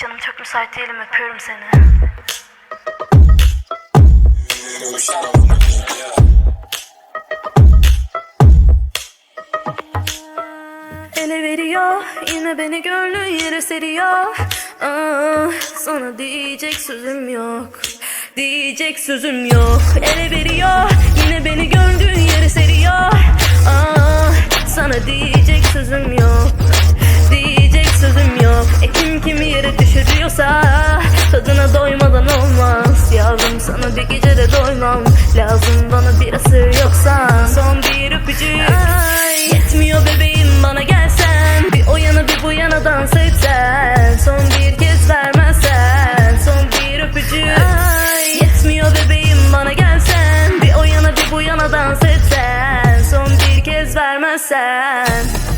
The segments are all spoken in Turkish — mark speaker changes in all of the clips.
Speaker 1: Canım çok müsait değilim öpüyorum seni. Ele veriyor yine beni gönlün yere seriyor. Ah, Sana diyecek sözüm yok Diyecek sözüm yok. Ele veriyor yine beni gönlün yere seriyor. Ah, Sana diyecek sözüm yok düşürüyorsa Tadına doymadan olmaz. Yavrum sana bir gecede doymam Lazım. Bana bir asır yoksa Son bir öpücük. Yetmiyor bebeğim bana gelsen. Bir o yana bir bu yana dans etsen. Son bir kez vermezsen Son bir öpücük. Yetmiyor bebeğim bana gelsen. Bir o yana bir bu yana dans etsen. Son bir kez vermezsen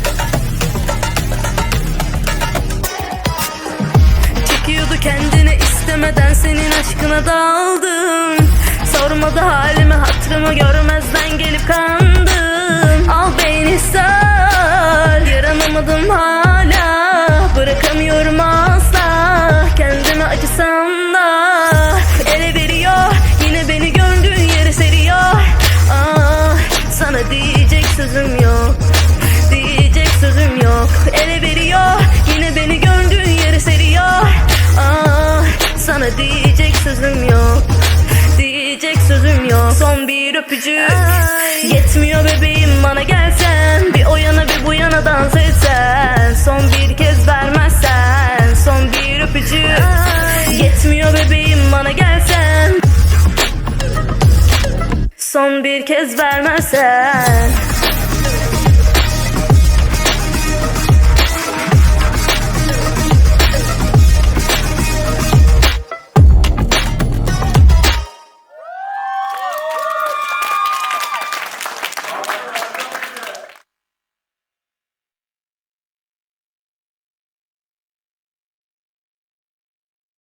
Speaker 1: kendini istemeden senin aşkına daldım. Sormadı halimi hatırımı görmezden gelip kandım Al beni sar yaranamadım hala. Bırakamıyorum asla kendime acısam da Ele veriyor yine beni gördüğün yere seriyor. Ah, Sana diyecek sözüm yok Öpücük. Yetmiyor bebeğim bana gelsen. Bir o yana bir bu yana dans etsen. Son bir kez vermezsen. Son bir öpücük. Yetmiyor bebeğim bana gelsen. Son bir kez vermezsen